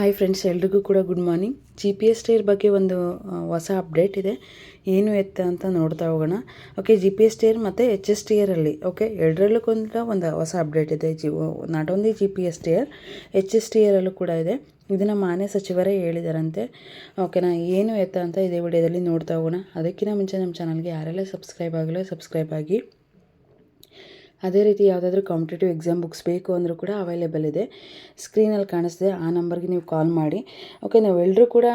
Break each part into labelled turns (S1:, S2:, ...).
S1: Hi friends ಎಲ್ರಿಗೂ ಕೂಡ good morning G P S tier ಬಗ್ಗೆ ಒಂದು ಹೊಸ ಅಪ್ಡೇಟ್ ಇದೆ. ಏನು ಎತ್ತ ಅಂತ ನೋಡ್ತಾ ಹೋಗೋಣ. Okay G P S tier ಮತ್ತು ಎಚ್ ಎಸ್ ಟಿಯರಲ್ಲಿ ಓಕೆ ಎರಡರಲ್ಲೂ ಕೂಡ ಒಂದು ಹೊಸ ಅಪ್ಡೇಟ್ ಇದೆ. G not only G P S tier H S ಟಿಯರಲ್ಲೂ ಕೂಡ ಇದೆ. ಇದನ್ನು ಮಾನ್ಯ ಸಚಿವರೇ ಹೇಳಿದಾರಂತೆ. ಓಕೆನಾ ಏನು ಎತ್ತ ಅಂತ ಇದೇ ವಿಡಿಯೋದಲ್ಲಿ ನೋಡ್ತಾ ಹೋಗೋಣ. ಅದಕ್ಕಿಂತ ಮುಂಚೆ ನಮ್ಮ ಚಾನಲ್ಗೆ ಯಾರೆಲ್ಲ ಸಬ್ಸ್ಕ್ರೈಬ್ ಆಗಲೋ ಸಬ್ಸ್ಕ್ರೈಬ್ ಆಗಿ. ಅದೇ ರೀತಿ ಯಾವುದಾದ್ರೂ ಕಾಂಪಿಟೇಟಿವ್ ಎಕ್ಸಾಮ್ ಬುಕ್ಸ್ ಬೇಕು ಅಂದರೂ ಕೂಡ ಅವೈಲೇಬಲ್ ಇದೆ. ಸ್ಕ್ರೀನಲ್ಲಿ ಕಾಣಿಸ್ತಿದೆ, ಆ ನಂಬರ್ಗೆ ನೀವು ಕಾಲ್ ಮಾಡಿ. ಓಕೆ ನಾವೆಲ್ಲರೂ ಕೂಡ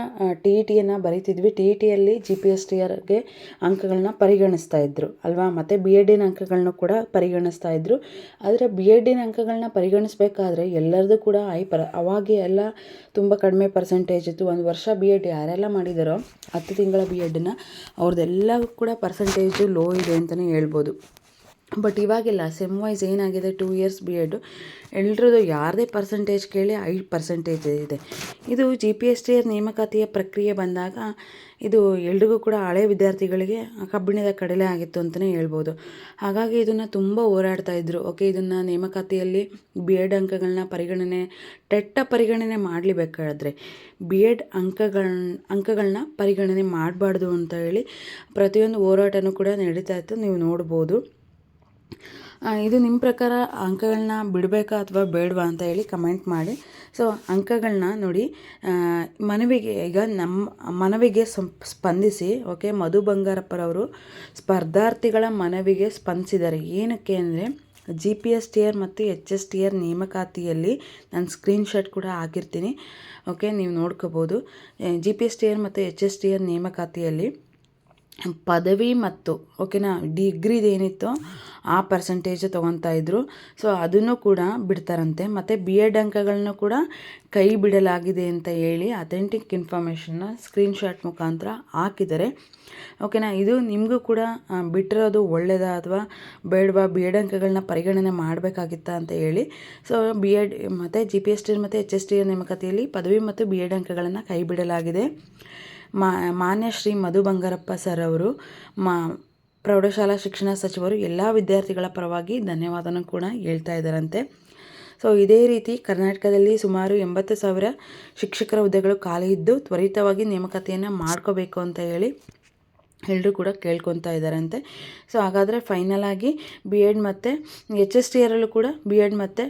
S1: ಟಿ ಇ ಟಿಯನ್ನು ಬರೀತಿದ್ವಿ. ಟಿ ಇ ಟಿಯಲ್ಲಿ ಜಿ ಪಿ ಎಸ್ ಟಿಯರ್ಗೆ ಅಂಕಗಳನ್ನ ಪರಿಗಣಿಸ್ತಾ ಇದ್ರು, ಅಲ್ವಾ? ಮತ್ತು ಬಿ ಎಡ್ಡಿನ ಅಂಕಗಳನ್ನ ಕೂಡ ಪರಿಗಣಿಸ್ತಾ ಇದ್ರು. ಆದರೆ ಬಿ ಎಡ್ಡಿನ ಅಂಕಗಳನ್ನ ಪರಿಗಣಿಸ್ಬೇಕಾದ್ರೆ ಎಲ್ಲರದು ಕೂಡ ಐ ಪರ ಅವಾಗೆ ಎಲ್ಲ ತುಂಬ ಕಡಿಮೆ ಪರ್ಸೆಂಟೇಜ್ ಇತ್ತು. ಒಂದು ವರ್ಷ ಬಿ ಎಡ್ ಯಾರೆಲ್ಲ ಮಾಡಿದಾರೋ ಹತ್ತು ತಿಂಗಳ ಬಿ ಎಡ್ನ ಅವ್ರದ್ದೆಲ್ಲ ಕೂಡ ಪರ್ಸೆಂಟೇಜು ಲೋ ಇದೆ ಅಂತಲೇ ಹೇಳ್ಬೋದು. ಬಟ್ ಇವಾಗಿಲ್ಲ ಸೆಮ್ ವೈಸ್ ಏನಾಗಿದೆ ಟೂ ಇಯರ್ಸ್ ಬಿ ಎಡು ಎಲ್ಲರದು ಯಾರದೇ ಪರ್ಸೆಂಟೇಜ್ ಕೇಳಿ ಐದು ಪರ್ಸೆಂಟೇಜ್ ಇದೆ. ಇದು G P S T R ನೇಮಕಾತಿಯ ಪ್ರಕ್ರಿಯೆ ಬಂದಾಗ ಇದು ಎಲ್ರಿಗೂ ಕೂಡ ಹಳೆ ವಿದ್ಯಾರ್ಥಿಗಳಿಗೆ ಕಬ್ಬಿಣದ ಕಡಲೆ ಆಗಿತ್ತು ಅಂತಲೇ ಹೇಳ್ಬೋದು. ಹಾಗಾಗಿ ಇದನ್ನು ತುಂಬ ಹೋರಾಡ್ತಾ ಇದ್ದರು ಓಕೆ, ಇದನ್ನು ನೇಮಕಾತಿಯಲ್ಲಿ ಬಿ ಎಡ್ ಅಂಕಗಳನ್ನ ಪರಿಗಣನೆ, ಟೆಟ್ಟ ಪರಿಗಣನೆ ಮಾಡಲೇಬೇಕಾದ್ರೆ ಬಿ ಎಡ್ ಅಂಕಗಳ ಅಂಕಗಳನ್ನ ಪರಿಗಣನೆ ಮಾಡಬಾರ್ದು ಅಂತ ಹೇಳಿ ಪ್ರತಿಯೊಂದು ಹೋರಾಟನೂ ಕೂಡ ನಡೀತಾ ಇತ್ತು. ನೀವು ನೋಡ್ಬೋದು. ಇದು ನಿಮ್ಮ ಪ್ರಕಾರ ಅಂಕಗಳನ್ನ ಬಿಡಬೇಕಾ ಅಥವಾ ಬೇಡವಾ ಅಂತ ಹೇಳಿ ಕಮೆಂಟ್ ಮಾಡಿ. ಸೊ ಅಂಕಗಳನ್ನ ನೋಡಿ ಮನವಿಗೆ ಈಗ ನಮ್ಮ, ಮನವಿಗೆ ಸ್ಪಂದಿಸಿ ಓಕೆ ಮಧು ಬಂಗಾರಪ್ಪರವರು ಸ್ಪರ್ಧಾರ್ಥಿಗಳ ಮನವಿಗೆ ಸ್ಪಂದಿಸಿದ್ದಾರೆ. ಏನಕ್ಕೆ ಅಂದರೆ G P S T R ಮತ್ತು ಎಚ್ ಎಸ್ ಟಿ ಆರ್ ನೇಮಕಾತಿಯಲ್ಲಿ ನಾನು ಸ್ಕ್ರೀನ್ಶಾಟ್ ಕೂಡ ಹಾಕಿರ್ತೀನಿ. ಓಕೆ ನೀವು ನೋಡ್ಕೋಬೋದು. G P S T R ಮತ್ತು ಎಚ್ ಎಸ್ ಟಿ ಆರ್ ನೇಮಕಾತಿಯಲ್ಲಿ ಪದವಿ ಮತ್ತು, ಓಕೆನಾ ಡಿಗ್ರಿದೇನಿತ್ತು ಆ ಪರ್ಸೆಂಟೇಜ್ ತೊಗೊತಾ ಇದ್ರು. ಸೊ ಅದನ್ನು ಕೂಡ ಬಿಡ್ತಾರಂತೆ. ಮತ್ತು ಬಿ ಎಡ್ ಅಂಕಗಳನ್ನು ಕೂಡ ಕೈ ಬಿಡಲಾಗಿದೆ ಅಂತ ಹೇಳಿ ಅಥೆಂಟಿಕ್ ಇನ್ಫಾರ್ಮೇಷನ್ನ ಸ್ಕ್ರೀನ್ಶಾಟ್ ಮುಖಾಂತರ ಹಾಕಿದ್ದಾರೆ. ಓಕೆನಾ, ಇದು ನಿಮಗೂ ಕೂಡ ಬಿಟ್ಟಿರೋದು ಒಳ್ಳೆಯದಾ ಅಥವಾ ಬೇಡವಾ? ಬಿ ಎಡ್ ಅಂಕಗಳನ್ನ ಪರಿಗಣನೆ ಮಾಡಬೇಕಾಗಿತ್ತಾ ಅಂತ ಹೇಳಿ. ಸೊ ಬಿ ಎಡ್ ಮತ್ತು ಜಿ ಪಿ ಎಸ್ ಟಿ ಮತ್ತು ಎಚ್ ಎಸ್ ಟಿ ನೇಮಕಾತಿಯಲ್ಲಿ ಪದವಿ ಮತ್ತು ಬಿ ಎಡ್ ಅಂಕಗಳನ್ನು ಕೈ ಬಿಡಲಾಗಿದೆ. ಮಾನ್ಯ ಶ್ರೀ ಮಧು ಬಂಗಾರಪ್ಪ ಸರ್ ಅವರು, ಮಾ, ಪ್ರೌಢಶಾಲಾ ಶಿಕ್ಷಣ ಸಚಿವರು, ಎಲ್ಲ ವಿದ್ಯಾರ್ಥಿಗಳ ಪರವಾಗಿ ಧನ್ಯವಾದನ ಕೂಡ ಹೇಳ್ತಾ ಇದ್ದಾರಂತೆ. ಸೊ, ಇದೇ ರೀತಿ ಕರ್ನಾಟಕದಲ್ಲಿ ಸುಮಾರು ಎಂಬತ್ತು ಸಾವಿರ ಶಿಕ್ಷಕರ ಹುದ್ದೆಗಳು ಖಾಲಿ ಇದ್ದು, ತ್ವರಿತವಾಗಿ ನೇಮಕತೆಯನ್ನು ಮಾಡ್ಕೋಬೇಕು ಅಂತ ಹೇಳಿ ಎಲ್ಲರೂ ಕೂಡ ಕೇಳ್ಕೊತಾ ಇದ್ದಾರಂತೆ. ಸೊ, ಹಾಗಾದರೆ ಫೈನಲ್ ಆಗಿ ಬಿ ಎಡ್ ಮತ್ತು ಎಚ್ ಎಸ್ ಟಿ ಆರಲ್ಲೂ ಕೂಡ ಬಿ ಎಡ್ ಮತ್ತು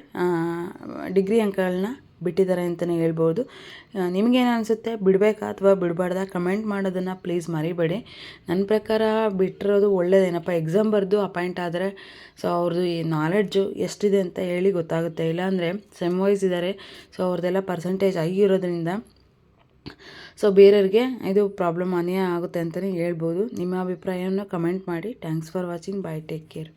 S1: ಡಿಗ್ರಿ ಅಂಕಗಳನ್ನ ಬಿಟ್ಟಿದ್ದಾರೆ ಅಂತಲೇ ಹೇಳ್ಬೋದು. ನಿಮಗೇನು ಅನಿಸುತ್ತೆ? ಬಿಡಬೇಕಾ ಅಥವಾ ಬಿಡಬಾರ್ದಾ? ಕಮೆಂಟ್ ಮಾಡೋದನ್ನು ಪ್ಲೀಸ್ ಮರಿಬೇಡಿ. ನನ್ನ ಪ್ರಕಾರ ಬಿಟ್ಟಿರೋದು ಒಳ್ಳೇದೇನಪ್ಪ? ಎಕ್ಸಾಮ್ ಬರೆದು ಅಪಾಯಿಂಟ್ ಆದರೆ ಸೊ ಅವ್ರದ್ದು ಈ ನಾಲೆಡ್ಜು ಎಷ್ಟಿದೆ ಅಂತ ಹೇಳಿ ಗೊತ್ತಾಗುತ್ತೆ. ಇಲ್ಲಾಂದರೆ ಸೆಮ್ ವೈಸ್ ಇದ್ದಾರೆ ಸೊ ಅವ್ರದ್ದೆಲ್ಲ ಪರ್ಸೆಂಟೇಜ್ ಆಗಿರೋದ್ರಿಂದ ಸೊ ಬೇರೆಯವ್ರಿಗೆ ಇದು ಪ್ರಾಬ್ಲಮ್ ಅನೇ ಆಗುತ್ತೆ ಅಂತಲೇ ಹೇಳ್ಬೋದು. ನಿಮ್ಮ ಅಭಿಪ್ರಾಯವನ್ನು ಕಮೆಂಟ್ ಮಾಡಿ. Thanks for watching bye take care